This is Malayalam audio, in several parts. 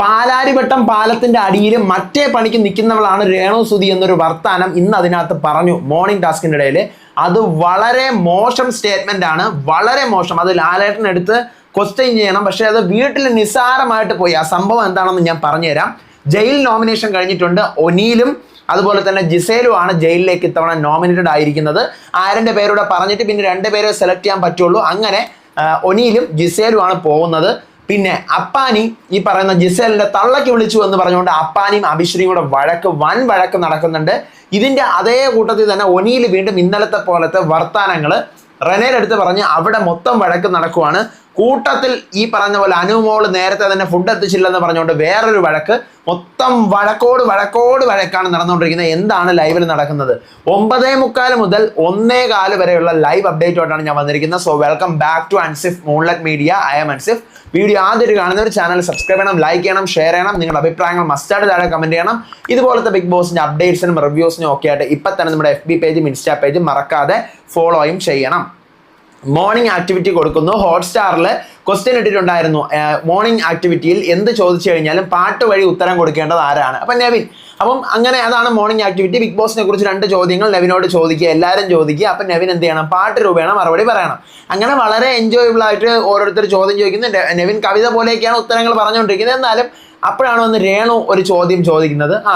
പാലാരിവട്ടം പാലത്തിന്റെ അടിയിൽ മറ്റേ പണിക്ക് നിൽക്കുന്നവളാണ് രേണു സുധി എന്നൊരു വർത്താനം ഇന്ന് അതിനകത്ത് പറഞ്ഞു മോർണിംഗ് ടാസ്കിന്റെ ഇടയിൽ അത് വളരെ മോശം സ്റ്റേറ്റ്മെന്റ് ആണ്. വളരെ മോശം. അത് ലാലേട്ടനെടുത്ത് ക്വസ്റ്റ്യൻ ചെയ്യണം. പക്ഷേ അത് വീട്ടിൽ നിസ്സാരമായിട്ട് പോയി. ആ സംഭവം എന്താണെന്ന് ഞാൻ പറഞ്ഞുതരാം. ജയിൽ നോമിനേഷൻ കഴിഞ്ഞിട്ടുണ്ട്. ഒനീലും അതുപോലെ തന്നെ ജിസേലുമാണ് ജയിലിലേക്ക് ഇത്തവണ നോമിനേറ്റഡ് ആയിരിക്കുന്നത്. ആരന്റെ പേരൂടെ പറഞ്ഞിട്ട് പിന്നെ രണ്ട് പേരെ സെലക്ട് ചെയ്യാൻ പറ്റുള്ളൂ. അങ്ങനെ ഒനിയിലും ജിസേലുമാണ് പോകുന്നത്. പിന്നെ അപ്പാനി ഈ പറയുന്ന ജിസേലിന്റെ തള്ളക്ക് വിളിച്ചു എന്ന് പറഞ്ഞുകൊണ്ട് അപ്പാനിയും അഭിശ്രീയും കൂടെ വഴക്ക് വൻ വഴക്ക് നടക്കുന്നുണ്ട്. ഇതിന്റെ അതേ കൂട്ടത്തിൽ തന്നെ ഒനിയിൽ വീണ്ടും ഇന്നലത്തെ പോലത്തെ വർത്താനങ്ങൾ റെനേലെടുത്ത് പറഞ്ഞ് അവിടെ മൊത്തം വഴക്ക് നടക്കുവാണ്. കൂട്ടത്തിൽ ഈ പറഞ്ഞ പോലെ അനുമോൾ നേരത്തെ തന്നെ ഫുഡ് എത്തിച്ചില്ലെന്ന് പറഞ്ഞുകൊണ്ട് വേറൊരു വഴക്ക് മൊത്തം വഴക്കോട് വഴക്കോട് വഴക്കാണ് നടന്നുകൊണ്ടിരിക്കുന്നത്. എന്താണ് ലൈവിൽ നടക്കുന്നത്? ഒമ്പതേ മുക്കാൽ മുതൽ ഒന്നേ കാൽ വരെയുള്ള ലൈവ് അപ്ഡേറ്റുമായിട്ടാണ് ഞാൻ വന്നിരിക്കുന്നത്. So welcome back to Ansif moonlight media I'm Ansif video ആദ്യം കാണുന്ന ഒരു ചാനൽ സബ്സ്ക്രൈബ് ചെയ്യണം ലൈക്ക് ചെയ്യണം ഷെയർ ചെയ്യണം. നിങ്ങളുടെ അഭിപ്രായങ്ങൾ മസ്റ്റായിട്ട് താഴെ കമന്റ് ചെയ്യണം. ഇതുപോലത്തെ ബിഗ് ബോസിന്റെ അപ്ഡേറ്റ്സിനും റിവ്യൂസിനും ഒക്കെ ആയിട്ട് ഇപ്പം തന്നെ നമ്മുടെ എഫ് ബി പേജും ഇൻസ്റ്റാ പേജും മറക്കാതെ ഫോളോയും ചെയ്യണം. മോർണിംഗ് ആക്ടിവിറ്റി കൊടുക്കുന്നു. ഹോട്ട്സ്റ്റാറിൽ ക്വസ്റ്റ്യൻ ഇട്ടിട്ടുണ്ടായിരുന്നു. മോർണിംഗ് ആക്ടിവിറ്റിയിൽ എന്ത് ചോദിച്ചു കഴിഞ്ഞാലും പാട്ട് വഴി ഉത്തരം കൊടുക്കേണ്ടത് ആരാണ്? അപ്പം നെവിൻ. അപ്പം അങ്ങനെ അതാണ് മോർണിംഗ് ആക്ടിവിറ്റി ബിഗ് ബോസിനെ കുറിച്ച് രണ്ട് ചോദ്യങ്ങൾ നെവിനോട് ചോദിക്കുക എല്ലാവരും ചോദിക്കുക. അപ്പം നെവിൻ എന്ത് ചെയ്യണം? പാട്ട് രൂപേണ മറുപടി പറയണം. അങ്ങനെ വളരെ എൻജോയബിൾ ആയിട്ട് ഓരോരുത്തർ ചോദ്യം ചോദിക്കുന്നുണ്ട് നെവിൻ കവിത പോലെയൊക്കെയാണ് ഉത്തരങ്ങൾ പറഞ്ഞുകൊണ്ടിരിക്കുന്നത്. എന്നാലും അപ്പോഴാണ് വന്ന് രേണു ഒരു ചോദ്യം ചോദിക്കുന്നത്. ആ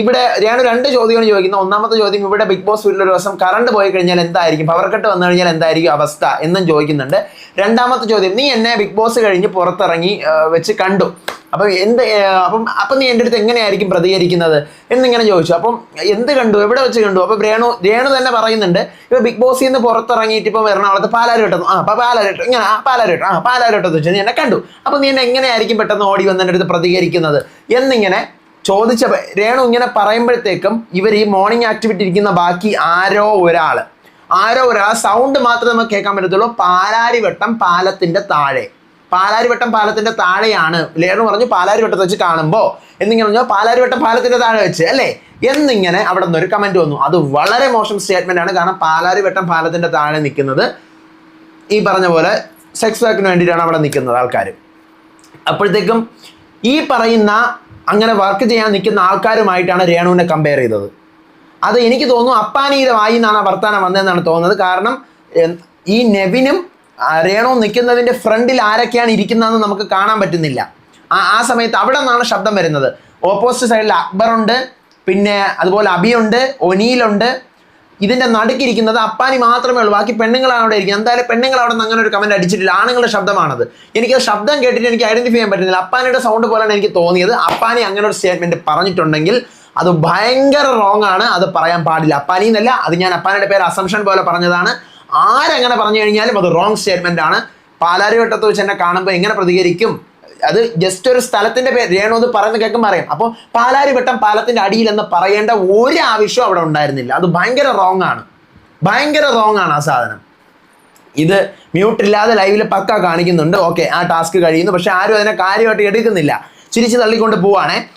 ഇവിടെ ഞാൻ രണ്ട് ചോദ്യങ്ങൾ ചോദിക്കുന്നത് ഒന്നാമത്തെ ചോദ്യം ഇവിടെ ബിഗ് ബോസ് വീട്ടിൽ ഒരു ദിവസം കറണ്ട് പോയി കഴിഞ്ഞാൽ എന്തായിരിക്കും? പവർ കട്ട് വന്നു കഴിഞ്ഞാൽ എന്തായിരിക്കും അവസ്ഥ എന്നും ചോദിക്കുന്നുണ്ട്. രണ്ടാമത്തെ ചോദ്യം നീ എന്നെ ബിഗ് ബോസ് കഴിഞ്ഞ് പുറത്തിറങ്ങി വെച്ച് കണ്ടു. അപ്പം എന്ത് അപ്പം അപ്പം നീ എന്റെ അടുത്ത് എങ്ങനെയായിരിക്കും പ്രതികരിക്കുന്നത് എന്നിങ്ങനെ ചോദിച്ചു. അപ്പം എന്ത് കണ്ടു? എവിടെ വെച്ച് കണ്ടു? അപ്പം രേണു രേണു തന്നെ പറയുന്നുണ്ട് ഇപ്പൊ ബിഗ് ബോസിൽ നിന്ന് പുറത്തിറങ്ങിയിട്ട് ഇപ്പം എറണാകുളത്ത് പാലാരിവട്ടം ആ അപ്പൊ പാലാരിവട്ടം ഇങ്ങനെ ആ പാലാരിവട്ടം ആ പാലാരിവട്ടത്ത് വെച്ച് നീ എന്നെ കണ്ടു. അപ്പം നീ എന്നെ എങ്ങനെയായിരിക്കും പെട്ടെന്ന് ഓടി വന്ന് എന്റെ അടുത്ത് പ്രതികരിക്കുന്നത് എന്നിങ്ങനെ ചോദിച്ച രേണു ഇങ്ങനെ പറയുമ്പോഴത്തേക്കും ഇവർ ഈ മോർണിംഗ് ആക്ടിവിറ്റി ഇരിക്കുന്ന ബാക്കി ആരോ ഒരാൾ ആരോ ഒരാൾ സൗണ്ട് മാത്രമേ നമുക്ക് കേൾക്കാൻ പറ്റത്തുള്ളൂ. പാലാരിവട്ടം പാലത്തിന്റെ താഴെ. പാലാരിവട്ടം പാലത്തിന്റെ താഴെയാണ്. രേണു പറഞ്ഞു പാലാരിവട്ടത്ത് വെച്ച് കാണുമ്പോൾ എന്നിങ്ങനെ പറഞ്ഞു പാലാരിവട്ടം പാലത്തിന്റെ താഴെ വെച്ച് അല്ലേ? എന്നിങ്ങനെ അവിടെ നിന്ന് ഒരു കമന്റ് വന്നു. അത് വളരെ മോശം സ്റ്റേറ്റ്മെന്റ് ആണ്. കാരണം പാലാരിവട്ടം പാലത്തിന്റെ താഴെ നിൽക്കുന്നത് ഈ പറഞ്ഞ പോലെ സെക്സ് വർക്കിന് വേണ്ടിയിട്ടാണ് അവിടെ നിൽക്കുന്നത് ആൾക്കാർ അപ്പോഴത്തേക്കും ഈ പറയുന്ന അങ്ങനെ വർക്ക് ചെയ്യാൻ നിൽക്കുന്ന ആൾക്കാരുമായിട്ടാണ് രേണുവിനെ കമ്പയർ ചെയ്തത്. അത് എനിക്ക് തോന്നുന്നു അപ്പാനിയുടെ വായി ആ വർത്താനം വന്നതെന്നാണ് തോന്നുന്നത്. കാരണം ഈ നെവിനും രേണു നിൽക്കുന്നതിന്റെ ഫ്രണ്ടിൽ ആരൊക്കെയാണ് ഇരിക്കുന്നതെന്ന് നമുക്ക് കാണാൻ പറ്റുന്നില്ല. ആ ആ സമയത്ത് അവിടെ നിന്നാണ് ശബ്ദം വരുന്നത്. ഓപ്പോസിറ്റ് സൈഡിൽ അക്ബറുണ്ട് പിന്നെ അതുപോലെ അബിയുണ്ട് ഒനീലുണ്ട് ഇതിന്റെ നടുക്കിരിക്കുന്നത് അപ്പാനി മാത്രമേ ഉള്ളൂ. ബാക്കി പെണ്ണുങ്ങളാണ് അവിടെ ഇരിക്കുന്നത്. എന്തായാലും പെണ്ണുങ്ങൾ അവിടെ നിന്ന് അങ്ങനെ ഒരു കമന്റ് അടിച്ചിട്ടില്ല. ആണുങ്ങളുടെ ശബ്ദമാണത്. എനിക്ക് ആ ശബ്ദം കേട്ടിട്ട് എനിക്ക് ഐഡന്റിഫൈ ചെയ്യാൻ പറ്റുന്നില്ല. അപ്പാനിയുടെ സൗണ്ട് പോലെയാണ് എനിക്ക് തോന്നിയത്. അപ്പാനി അങ്ങനെ ഒരു സ്റ്റേറ്റ്മെന്റ് പറഞ്ഞിട്ടുണ്ടെങ്കിൽ അത് ഭയങ്കര റോങ് ആണ്. അത് പറയാൻ പാടില്ല. അപ്പാനി എന്നല്ല അത് ഞാൻ അപ്പാനിയുടെ പേര് അസംഷൻ പോലെ പറഞ്ഞതാണ്. ആരങ്ങനെ പറഞ്ഞു കഴിഞ്ഞാലും അത് റോങ് സ്റ്റേറ്റ്മെന്റ് ആണ്. പാലാരിവട്ടത്ത് വെച്ച് എന്നെ കാണുമ്പോൾ എങ്ങനെ പ്രതികരിക്കും? അത് ജസ്റ്റ് ഒരു സ്ഥലത്തിന്റെ പേര് രേണു എന്ന് പറയുന്ന കേൾക്കുമ്പോൾ അറിയാം. അപ്പോൾ പാലാരിവട്ടം പാലത്തിന്റെ അടിയിൽ എന്ന് പറയേണ്ട ഒരു ആവശ്യവും അവിടെ ഉണ്ടായിരുന്നില്ല. അത് ഭയങ്കര റോങ് ആണ്. ഭയങ്കര റോങ് ആണ് ആ സാധനം. ഇത് മ്യൂട്ട് ഇല്ലാതെ ലൈവിൽ പക്ക കാണിക്കുന്നുണ്ട്. ഓക്കെ ആ ടാസ്ക് കഴിയുന്നു. പക്ഷെ ആരും അതിനെ കാര്യമായിട്ട് എടുക്കുന്നില്ല. ചിരിച്ച് തള്ളിക്കൊണ്ട് പോവാണേ.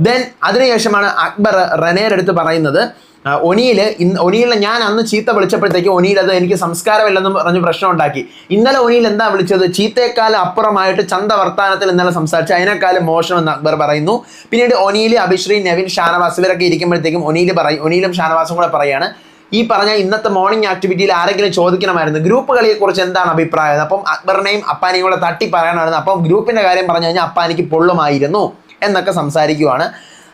ദെൻ അതിനുശേഷമാണ് അക്ബർ റനേർ അടുത്ത് പറയുന്നത് ഒനിയിൽ ഇന്ന് ഒനിയിലെ ഞാൻ അന്ന് ചീത്ത വിളിച്ചപ്പോഴത്തേക്ക് ഒനിയിൽ അത് എനിക്ക് സംസ്കാരമില്ലെന്ന് പറഞ്ഞ് പ്രശ്നം ഉണ്ടാക്കി ഇന്നലെ ഒനിയിൽ എന്താ വിളിച്ചത്? ചീത്തയെക്കാളും അപ്പുറമായിട്ട് ചന്ത വർത്താനത്തിൽ ഇന്നലെ സംസാരിച്ച് അതിനേക്കാളും മോശമെന്ന് അക്ബർ പറയുന്നു. പിന്നീട് ഒനിയിൽ അഭിശ്രീ നവീൻ ഷാനവാസ് ഇവരൊക്കെ ഇരിക്കുമ്പോഴത്തേക്കും ഒനിയിൽ പറയും ഒനിയിലും ഷാനവാസും കൂടെ പറയാണ്. ഈ പറഞ്ഞ ഇന്നത്തെ മോർണിംഗ് ആക്ടിവിറ്റിയിൽ ആരെങ്കിലും ചോദിക്കണമായിരുന്നു. ഗ്രൂപ്പ് കളിയെക്കുറിച്ച് എന്താണ് അഭിപ്രായം? അപ്പം അക്ബറിനെയും അപ്പാനെയും കൂടെ തട്ടി പറയാനായിരുന്നു അപ്പം ഗ്രൂപ്പിന്റെ കാര്യം പറഞ്ഞു കഴിഞ്ഞാൽ അപ്പാനിക്ക് പൊള്ളുമായിരുന്നു എന്നൊക്കെ സംസാരിക്കുവാണ്.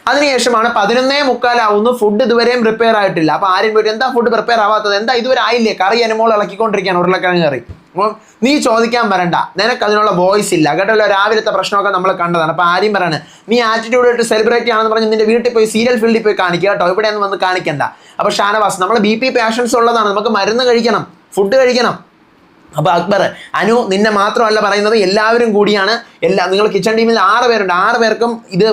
അതിനുശേഷമാണ് പതിനൊന്നേ മുക്കാലാവുന്നു. ഫുഡ് ഇതുവരെയും പ്രിപ്പയർ ആയിട്ടില്ല. അപ്പൊ ആരും പോയിട്ട് എന്താ ഫുഡ് പ്രിപ്പയർ ആവാത്തത്? എന്താ ഇതുവരെ ആയില്ലേ? കറി അനുമോൾ ഇളക്കിക്കൊണ്ടിരിക്കുകയാണ്. ഉരുളക്കിഴങ്ങ് കറി. അപ്പം നീ ചോദിക്കാൻ വരണ്ട. നിനക്ക് അതിനുള്ള വോയിസ് ഇല്ല. കേട്ടല്ലോ രാവിലത്തെ പ്രശ്നമൊക്കെ നമ്മൾ കണ്ടതാണ്. അപ്പൊ ആരും പറയാണ് നീ ആറ്റിറ്റ്യൂഡ് ആയിട്ട് സെലിബ്രേറ്റ് ആണെന്ന് പറഞ്ഞ് നിന്റെ വീട്ടിൽ പോയി സീരിയൽ ഫീൽഡിൽ പോയി കാണിക്കുക കേട്ടോ. ഇവിടെ ഒന്നും വന്ന് കാണിക്കണ്ട. അപ്പൊ ഷാനവാസ് നമ്മൾ ബി പി പാഷൻസ് ഉള്ളതാണ്. നമുക്ക് മരുന്ന് കഴിക്കണം. ഫുഡ് കഴിക്കണം. അപ്പൊ അക്ബർ അനു നിന്നെ മാത്രമല്ല പറയുന്നത് എല്ലാവരും കൂടിയാണ്. എല്ലാ നിങ്ങൾ കിച്ചൺ ടീമിൽ ആറ് പേരുണ്ട്. ആറ് പേർക്കും ഇത്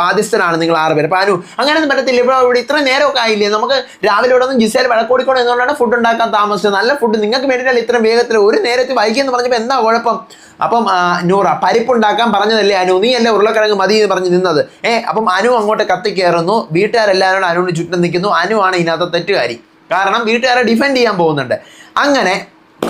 ബാധ്യസ്ഥരാണ് നിങ്ങൾ ആറ് പേർ അപ്പോൾ അനു അങ്ങനെയൊന്നും പറ്റത്തില്ല. ഇവിടെ ഇവിടെ ഇത്ര നേരമൊക്കെ ആയില്ലേ? നമുക്ക് രാവിലെ ഇവിടെ നിന്ന് ജിസേൽ വിളക്കോടിക്കണം എന്നുകൊണ്ടാണ് ഫുഡ് ഉണ്ടാക്കാൻ താമസിച്ചത്. നല്ല ഫുഡ് നിങ്ങൾക്ക് വേണ്ടിയിട്ടല്ല ഇത്രയും വേഗത്തിൽ ഒരു നേരത്തെ വൈകിയെന്ന് പറഞ്ഞപ്പോൾ എന്താ കുഴപ്പം? അപ്പം നൂറ പരിപ്പുണ്ടാക്കാൻ പറഞ്ഞതല്ലേ അനു? നീ അല്ലേ ഉരുളക്കിഴങ്ങ് മതി എന്ന് പറഞ്ഞ് നിന്നത്. ഏ അപ്പം അനു അങ്ങോട്ട് കത്തി കയറുന്നു. വീട്ടുകാരെല്ലാവരും അനുവിന് ചുറ്റും നിൽക്കുന്നു. അനു ആണ് ഇതിനകത്ത് തെറ്റുകാരി. കാരണം വീട്ടുകാരെ ഡിഫെൻഡ് ചെയ്യാൻ പോകുന്നുണ്ട്. അങ്ങനെ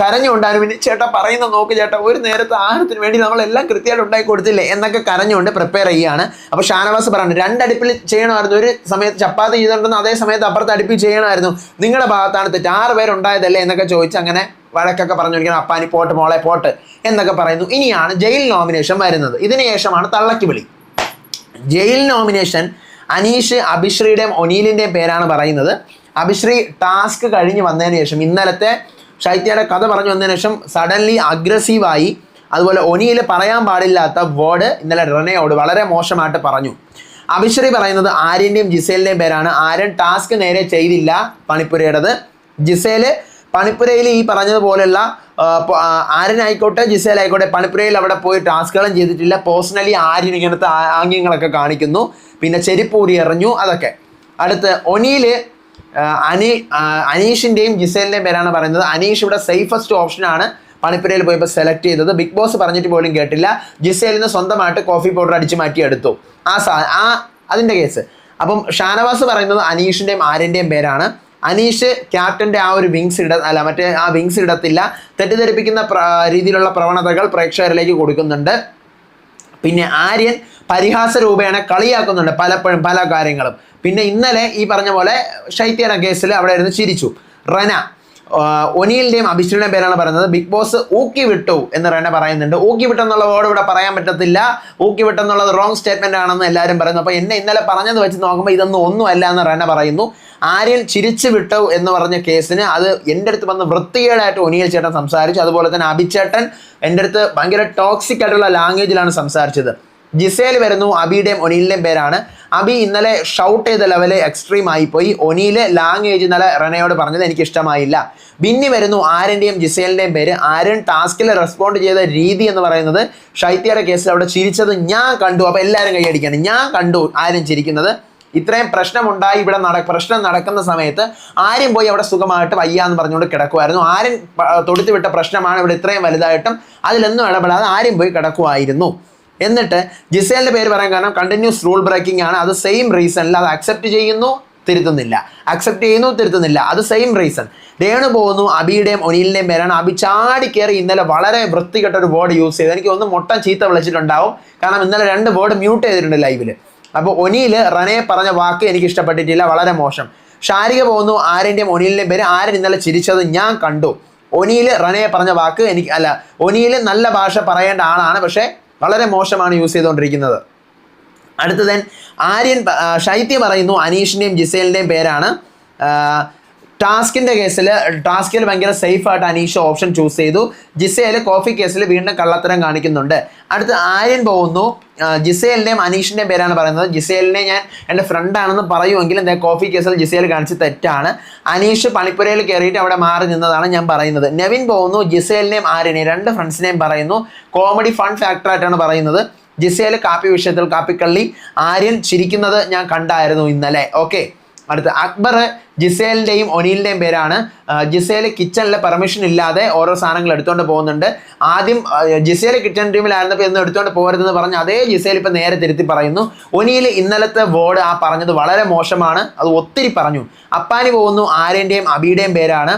കരഞ്ഞുകൊണ്ട് അനുവിന് ചേട്ടാ പറയുന്ന നോക്ക് ചേട്ടാ ഒരു നേരത്തെ ആഹാരത്തിന് വേണ്ടി നമ്മളെല്ലാം കൃത്യമായിട്ട് ഉണ്ടാക്കി കൊടുത്തില്ലേ എന്നൊക്കെ കരഞ്ഞുകൊണ്ട് പ്രിപ്പയർ ചെയ്യുകയാണ്. അപ്പോൾ ഷാനവാസ് പറഞ്ഞു രണ്ടടുപ്പിൽ ചെയ്യണമായിരുന്നു. ഒരു സമയത്ത് ചപ്പാത്തി ചെയ്തിട്ടുണ്ടെന്ന് അതേ സമയത്ത് അപ്പുറത്ത് അടുപ്പിൽ ചെയ്യണമായിരുന്നു. നിങ്ങളുടെ ഭാഗത്താണ് തെറ്റ്. ആറ് പേരുണ്ടായതല്ലേ എന്നൊക്കെ ചോദിച്ച് അങ്ങനെ വഴക്കൊക്കെ പറഞ്ഞുകൊണ്ടിരിക്കണം അപ്പാനി പോട്ട് മോളെ പോട്ട് എന്നൊക്കെ പറയുന്നു. ഇനിയാണ് ജയിൽ നോമിനേഷൻ വരുന്നത്. ഇതിന് ശേഷമാണ് തള്ളക്ക് വിളി. ജയിൽ നോമിനേഷൻ അനീഷ് അഭിശ്രീയുടെയും ഒനീലിന്റെയും പേരാണ് പറയുന്നത്. അഭിശ്രീ ടാസ്ക് കഴിഞ്ഞ് വന്നതിന് ശേഷം ഇന്നലത്തെ ശൈത്യയുടെ കഥ പറഞ്ഞു വന്നതിന് ശേഷം സഡൻലി അഗ്രസീവായി അതുപോലെ ഒനിയിൽ പറയാൻ പാടില്ലാത്ത വേർഡ് ഇന്നലെ റെനയോട് വളരെ മോശമായിട്ട് പറഞ്ഞു. അഭിശ്രീ പറയുന്നത് ആര്യന്റെയും ജിസേലിന്റെയും പേരാണ്. ആര്യൻ ടാസ്ക് നേരെ ചെയ്തില്ല പണിപ്പുരയുടേത്. ജിസേൽ പണിപ്പുരയിൽ ഈ പറഞ്ഞതുപോലെയുള്ള ആര്യനായിക്കോട്ടെ ജിസേലായിക്കോട്ടെ പണിപ്പുരയിൽ അവിടെ പോയി ടാസ്കുകളും ചെയ്തിട്ടില്ല. പേഴ്സണലി ആര്യൻ ഇങ്ങനത്തെ ആംഗ്യങ്ങളൊക്കെ കാണിക്കുന്നു. പിന്നെ ചെരിപ്പൂരി എറിഞ്ഞു. അതൊക്കെ. അടുത്ത് ഒനിയിൽ ആ, അനി അനീഷിന്റെയും ജിസേലിന്റെയും പേരാണ് പറയുന്നത്. അനീഷ് ഇവിടെ സേഫസ്റ്റ് ഓപ്ഷനാണ് പണിപ്പുരയിൽ പോയപ്പോൾ സെലക്ട് ചെയ്തത്. ബിഗ് ബോസ് പറഞ്ഞിട്ട് പോലും കേട്ടില്ല. ജിസേലിന് സ്വന്തമായിട്ട് കോഫി പൗഡർ അടിച്ച് മാറ്റി എടുത്തു. ആ സാ ആ അതിന്റെ കേസ് അപ്പം ഷാനവാസ് പറയുന്നത് അനീഷിന്റെയും ആര്യന്റെയും പേരാണ്. അനീഷ് ക്യാപ്റ്റന്റെ ആ ഒരു വിങ്സ് ഇട അല്ല മറ്റേ ആ വിങ്സ് ഇടത്തില്ല. തെറ്റിദ്ധരിപ്പിക്കുന്ന രീതിയിലുള്ള പ്രവണതകൾ പ്രേക്ഷകരിലേക്ക് കൊടുക്കുന്നുണ്ട്. പിന്നെ ആര്യൻ പരിഹാസ രൂപേണ കളിയാക്കുന്നുണ്ട് പലപ്പോഴും പല കാര്യങ്ങളും. പിന്നെ ഇന്നലെ ഈ പറഞ്ഞ പോലെ ശൈത്യന കേസിൽ അവിടെ ഇരുന്ന് ചിരിച്ചു. റന ഒനിയിന്റെയും അഭിഷേകിന്റെയും പേരാണ് പറയുന്നത്. ബിഗ് ബോസ് ഊക്കി വിട്ടു എന്ന് റന പറയുന്നുണ്ട്. ഊക്കി വിട്ടെന്നുള്ള വേർഡ് ഇവിടെ പറയാൻ പറ്റത്തില്ല. ഊക്കി വിട്ടെന്നുള്ളത് റോങ് സ്റ്റേറ്റ്മെന്റ് ആണെന്ന് എല്ലാവരും പറയുന്നു. അപ്പോൾ എന്നെ ഇന്നലെ പറഞ്ഞത് വെച്ച് നോക്കുമ്പോൾ ഇതൊന്നും ഒന്നുമല്ല എന്ന് റന പറയുന്നു. ആര്യൻ ചിരിച്ചു വിട്ടു എന്ന് പറഞ്ഞ കേസിന് അത് എന്റെ അടുത്ത് വന്ന് വൃത്തികേടായിട്ട് ഒനിയൽ ചേട്ടൻ സംസാരിച്ചു. അതുപോലെ തന്നെ അഭിചേട്ടൻ എന്റെ അടുത്ത് ഭയങ്കര ടോക്സിക് ആയിട്ടുള്ള ലാംഗ്വേജിലാണ് സംസാരിച്ചത്. ജിസേൽ വരുന്നു അബിയുടെയും ഒനിയിലെയും പേരാണ്. അബി ഇന്നലെ ഷൗട്ട് ചെയ്ത ലെവൽ എക്സ്ട്രീം ആയിപ്പോയി. ഒനിയിലെ ലാംഗ്വേജ് ഇന്നലെ റെനയോട് പറഞ്ഞത് എനിക്ക് ഇഷ്ടമായില്ല ബിന്നി വരുന്നു ആരന്റെയും ജിസേലിന്റെയും പേര്. ആരൻ ടാസ്കിൽ റെസ്പോണ്ട് ചെയ്ത രീതി എന്ന് പറയുന്നത് ഷൈത്യയുടെ കേസിൽ അവിടെ ചിരിച്ചത് ഞാൻ കണ്ടു. അപ്പോൾ എല്ലാവരും കൈയടിക്കാണ്. ഞാൻ കണ്ടു ആരും ചിരിക്കുന്നത്. ഇത്രയും പ്രശ്നമുണ്ടായി ഇവിടെ നട പ്രശ്നം നടക്കുന്ന സമയത്ത് ആരും പോയി അവിടെ സുഖമായിട്ട് വയ്യ എന്ന് പറഞ്ഞുകൊണ്ട് കിടക്കുമായിരുന്നു ആരും തൊടുത്തു വിട്ട പ്രശ്നമാണ് ഇവിടെ ഇത്രയും വലുതായിട്ടും അതിലൊന്നും ഇടപെടാതെ ആരും പോയി കിടക്കുമായിരുന്നു എന്നിട്ട് ജിസേലിന്റെ പേര് പറയാൻ കാരണം കണ്ടിന്യൂസ് റൂൾ ബ്രേക്കിംഗ് ആണ്. അത് സെയിം റീസണിൽ അത് അക്സെപ്റ്റ് ചെയ്യുന്നു തിരുത്തുന്നില്ല. അക്സെപ്റ്റ് ചെയ്യുന്നു തിരുത്തുന്നില്ല. അത് സെയിം റീസൺ രേണു പോകുന്നു അബിയുടെയും ഒനീലിന്റെയും പേരാണ്. അബി ചാടി കയറി ഇന്നലെ വളരെ വൃത്തികെട്ട ഒരു വേർഡ് യൂസ് ചെയ്ത്. എനിക്ക് ഒന്ന് മുട്ടം ചീത്ത വിളിച്ചിട്ടുണ്ടാവും. കാരണം ഇന്നലെ രണ്ട് വേർഡ് മ്യൂട്ട് ചെയ്തിട്ടുണ്ട് ലൈവിൽ അപ്പോൾ ഒനിയിൽ റനയെ പറഞ്ഞ വാക്ക് എനിക്ക് ഇഷ്ടപ്പെട്ടിട്ടില്ല വളരെ മോശം. ഷാരിക പോകുന്നു ആര്യന്റെയും ഒനിയിലിന്റെയും പേര് ആര്യൻ ഇന്നലെ ചിരിച്ചത് ഞാൻ കണ്ടു. ഒനിയിൽ റനയെ പറഞ്ഞ വാക്ക് എനിക്ക് അല്ല ഒനിയിൽ നല്ല ഭാഷ പറയേണ്ട ആളാണ് പക്ഷേ വളരെ മോശമാണ് യൂസ് ചെയ്തുകൊണ്ടിരിക്കുന്നത്. അടുത്തത് ആര്യൻ ശൈത്യം പറയുന്നു അനീഷിന്റെയും ജിസേലിന്റെയും പേരാണ്. ടാസ്കിന്റെ കേസിൽ ടാസ്കിൽ ഭയങ്കര സേഫ് ആയിട്ട് അനീഷ് ഓപ്ഷൻ ചൂസ് ചെയ്തു. ജിസയിൽ കോഫി കേസിൽ വീണ്ടും കള്ളത്തരം കാണിക്കുന്നുണ്ട്. അടുത്ത് ആര്യൻ പോകുന്നു. ജിസേലിന്റെയും അനീഷിന്റെയും പേരാണ് പറയുന്നത്. ജിസേലിനെ ഞാൻ എന്റെ ഫ്രണ്ടാണെന്ന് പറയുമെങ്കിലും എന്താ കോഫി കേസിൽ ജിസേൽ കാണിച്ച് തെറ്റാണ്. അനീഷ് പണിപ്പുരയിൽ കയറിയിട്ട് അവിടെ മാറി നിന്നതാണ് ഞാൻ പറയുന്നത്. നെവിൻ പോകുന്നു ജിസേലിനെയും ആര്യനെയും രണ്ട് ഫ്രണ്ട്സിനെയും പറയുന്നു. കോമഡി ഫൺ ഫാക്ടർ ആയിട്ടാണ് പറയുന്നത്. ജിസേൽ കാപ്പി വിഷയത്തിൽ കാപ്പിക്കള്ളി ആര്യൻ ചിരിക്കുന്നത് ഞാൻ കണ്ടായിരുന്നു ഇന്നലെ. ഓക്കെ അടുത്ത അക്ബർ ജിസേലിന്റെയും ഒനീലിന്റെയും പേരാണ്. ജിസേൽ കിച്ചണിൽ പെർമിഷൻ ഇല്ലാതെ ഓരോ സാധനങ്ങൾ എടുത്തുകൊണ്ട് പോകുന്നുണ്ട്. ആദ്യം ജിസേൽ കിച്ചൺ ടീമിലായിരുന്നപ്പോൾ ഇന്ന് എടുത്തുകൊണ്ട് പോകരുതെന്ന് പറഞ്ഞ് അതേ ജിസേൽ ഇപ്പം നേരെ തിരുത്തി പറയുന്നു. ഒനിയിൽ ഇന്നലത്തെ വേർഡ് ആ പറഞ്ഞത് വളരെ മോശമാണ്. അത് ഒത്തിരി പറഞ്ഞു. അപ്പാനി പോകുന്നു ആര്യന്റെയും അബിയുടെയും പേരാണ്.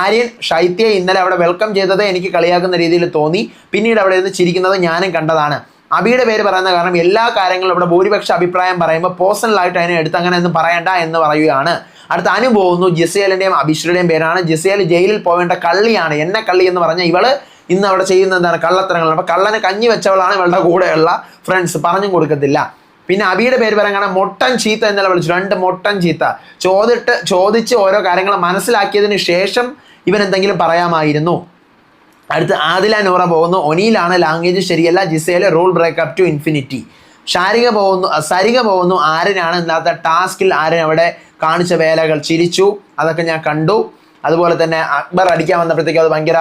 ആര്യൻ ശൈത്യയെ ഇന്നലെ അവിടെ വെൽക്കം ചെയ്തത് എനിക്ക് കളിയാക്കുന്ന രീതിയിൽ തോന്നി. പിന്നീട് അവിടെ ഇരുന്ന് ചിരിക്കുന്നത് ഞാനും കണ്ടതാണ്. അബിയുടെ പേര് പറയുന്ന കാരണം എല്ലാ കാര്യങ്ങളും ഇവിടെ ഭൂരിപക്ഷ അഭിപ്രായം പറയുമ്പോൾ പേഴ്സണലായിട്ട് അതിനെ എടുത്ത് അങ്ങനെ ഒന്നും പറയണ്ട എന്ന് പറയുകയാണ്. അടുത്ത അനു പോകുന്നു ജിസേലിന്റെയും അഭിശ്രുടെയും പേരാണ്. ജിസേൽ ജയിലിൽ പോകേണ്ട കള്ളിയാണ് എന്നെ കള്ളി എന്ന് പറഞ്ഞാൽ ഇവൾ ഇന്ന് അവിടെ ചെയ്യുന്ന എന്താണ് കള്ളത്തരങ്ങൾ അപ്പൊ കള്ളന് കഞ്ഞി വെച്ചവളാണ് ഇവളുടെ കൂടെയുള്ള ഫ്രണ്ട്സ് പറഞ്ഞും കൊടുക്കത്തില്ല. പിന്നെ അബിയുടെ പേര് പറയാൻ കാരണം മൊട്ടൻ ചീത്ത എന്നല്ല വിളിച്ചു. രണ്ട് മൊട്ടൻ ചീത്ത. ചോദിട്ട് ചോദിച്ച് ഓരോ കാര്യങ്ങൾ മനസ്സിലാക്കിയതിന് ശേഷം ഇവൻ എന്തെങ്കിലും പറയാമായിരുന്നു. അടുത്ത് ആദില നൂറ പോകുന്നു. ഒനിയിലാണ് ലാംഗ്വേജ് ശരിയല്ല. ജിസയിലെ rule breakup to infinity Sharika പോകുന്നു സരിക പോകുന്നു. ആരനാണ് ഇന്നത്തെ ടാസ്കിൽ ആരൻ അവിടെ കാണിച്ച വേലകൾ ചിരിച്ചു. അതൊക്കെ ഞാൻ കണ്ടു. അതുപോലെ തന്നെ അക്ബർ അടിക്കാൻ വന്നപ്പോഴത്തേക്കും അത് ഭയങ്കര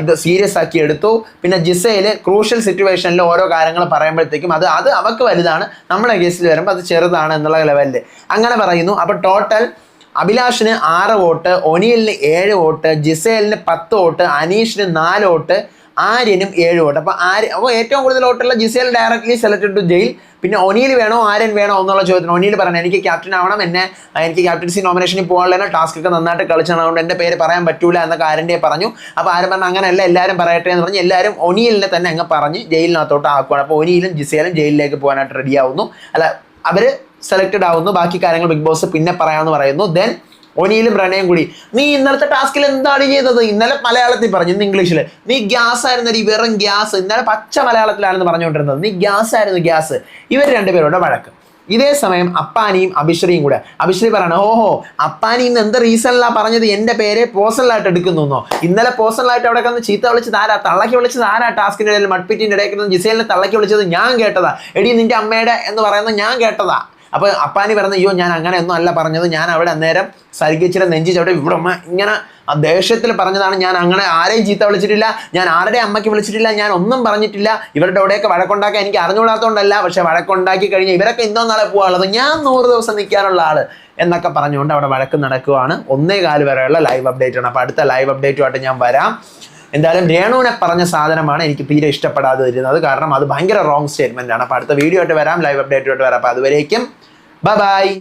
ഇത് സീരിയസ് ആക്കി എടുത്തു. പിന്നെ ജിസയിൽ ക്രൂഷ്യൽ സിറ്റുവേഷനിൽ ഓരോ കാര്യങ്ങൾ പറയുമ്പോഴത്തേക്കും അത് അത് അവർക്ക് വലുതാണ്. നമ്മുടെ കേസിൽ വരുമ്പോൾ അത് ചെറുതാണ് എന്നുള്ള ലെവലിൽ അങ്ങനെ പറയുന്നു. അപ്പോൾ ടോട്ടൽ അഭിലാഷിന് ആറ് വോട്ട് ഒനിയലിന് ഏഴ് വോട്ട് ജിസേലിന് പത്ത് വോട്ട് അനീഷിന് നാല് വോട്ട് ആര്യനും ഏഴ് വോട്ട്. അപ്പോൾ ആര്യ അപ്പോൾ ഏറ്റവും കൂടുതൽ വോട്ടുള്ള Gizele directly selected to jail പിന്നെ ഒനിയിൽ വേണോ ആര്യൻ വേണോ എന്നുള്ള ചോദ്യത്തിന് ഒനിയിൽ പറഞ്ഞു എനിക്ക് ക്യാപ്റ്റൻ ആവണം എന്നെ എനിക്ക് ക്യാപ്റ്റൻസി നോമിനേഷനിൽ പോകാനുള്ള ടാസ്ക് ഒക്കെ നന്നായിട്ട് കളിച്ചാണ്. അതുകൊണ്ട് എന്റെ പേര് പറയാൻ പറ്റൂല എന്നൊക്കെ ആരന്റെ പറഞ്ഞു. അപ്പോൾ ആരും പറഞ്ഞു അങ്ങനെയല്ല എല്ലാവരും പറയട്ടെ എന്ന് പറഞ്ഞ് എല്ലാവരും ഒനിയിലിനെ തന്നെ അങ്ങ് പറഞ്ഞ് ജയിലിനകത്തോട്ട് ആക്കുവാണ്. അപ്പോൾ ഒനിയിലും ജിസേലും ജയിലിലേക്ക് പോകാനായിട്ട് റെഡിയാവുന്നു അല്ല അവർ സെലക്റ്റഡ് ആവുന്നു. ബാക്കി കാര്യങ്ങൾ ബിഗ് ബോസ് പിന്നെ പറയാമെന്ന് പറയുന്നു. ദെൻ ഒനിയിലും റണയും കൂടി. നീ ഇന്നലത്തെ ടാസ്കിൽ എന്താണ് ചെയ്തത്? ഇന്നലെ മലയാളത്തിൽ പറഞ്ഞു ഇന്ന് ഇംഗ്ലീഷിൽ നീ ഗ്യാസ് ആയിരുന്നു ഈ വെറും ഗ്യാസ്. ഇന്നലെ പച്ച മലയാളത്തിലാണെന്ന് പറഞ്ഞുകൊണ്ടിരുന്നത്. നീ ഗ്യാസ് ആയിരുന്നു ഗ്യാസ്. ഇവർ രണ്ടുപേരുടെ വഴക്ക്. ഇതേ സമയം അപ്പാനിയും അഭിശ്രീയും കൂടെ. അഭിശ്രീ പറയണം ഓഹോ അപ്പാനി ഇന്ന് എന്ത് റീസണിലാ പറഞ്ഞത്? എന്റെ പേരെ പേഴ്സണലായിട്ട് എടുക്കുന്നു ഇന്നലെ പേഴ്സണലായിട്ട് അവിടെ കന്ന് ചീത്ത വിളിച്ചത് ആരാ? തള്ളക്കി വിളിച്ചത് ആരാ? ടാസ്കിന്റെ ഇടയിൽ മഡ്പിറ്റിന്റെ ഇടയിൽ ജിസേലിനെ തള്ളക്കി വിളിച്ചത് ഞാൻ കേട്ടതാ. എടി നിന്റെ അമ്മയുടെ എന്ന് പറയുന്നത് ഞാൻ കേട്ടതാ. അപ്പോൾ അപ്പാനി പറഞ്ഞ അയ്യോ ഞാൻ അങ്ങനെ ഒന്നും അല്ല പറഞ്ഞത്. ഞാൻ അവിടെ അന്നേരം സരികിച്ചിട്ട് നെഞ്ചി അവിടെ ഇവിടെ അമ്മ ഇങ്ങനെ ആ ദേഷ്യത്തിൽ പറഞ്ഞതാണ്. ഞാൻ അങ്ങനെ ആരെയും ചീത്ത വിളിച്ചിട്ടില്ല. ഞാൻ ആരുടെ അമ്മയ്ക്ക് വിളിച്ചിട്ടില്ല. ഞാൻ ഒന്നും പറഞ്ഞിട്ടില്ല. ഇവരുടെ അവിടെയൊക്കെ വഴക്കുണ്ടാക്കാൻ എനിക്ക് അറിഞ്ഞുകൂടാത്തതുകൊണ്ടല്ല. പക്ഷെ വഴക്കുണ്ടാക്കി കഴിഞ്ഞാൽ ഇവരൊക്കെ ഇന്നോ നാളെ പോകാനുള്ളത് ഞാൻ നൂറ് ദിവസം നിൽക്കാനുള്ള ആൾ എന്നൊക്കെ പറഞ്ഞുകൊണ്ട് അവിടെ വഴക്ക് നടക്കുവാണ്. ഒന്നേ കാൽ വരെയുള്ള ലൈവ് അപ്ഡേറ്റ് ആണ്. അപ്പോൾ അടുത്ത ലൈവ് അപ്ഡേറ്റുമായിട്ട് ഞാൻ വരാം. എന്തായാലും രേണുവിനെ പറഞ്ഞ സാധനമാണ് എനിക്ക് തീരെ ഇഷ്ടപ്പെടാതെ വരുന്നത്. കാരണം അത് ഭയങ്കര റോങ് സ്റ്റേറ്റ്മെന്റ് ആണ്. അപ്പോൾ അടുത്ത വീഡിയോ ആയിട്ട് വരാം. ലൈവ് അപ്ഡേറ്റുമായിട്ട് വരാം. അപ്പോൾ അതുവരേക്കും. ബൈ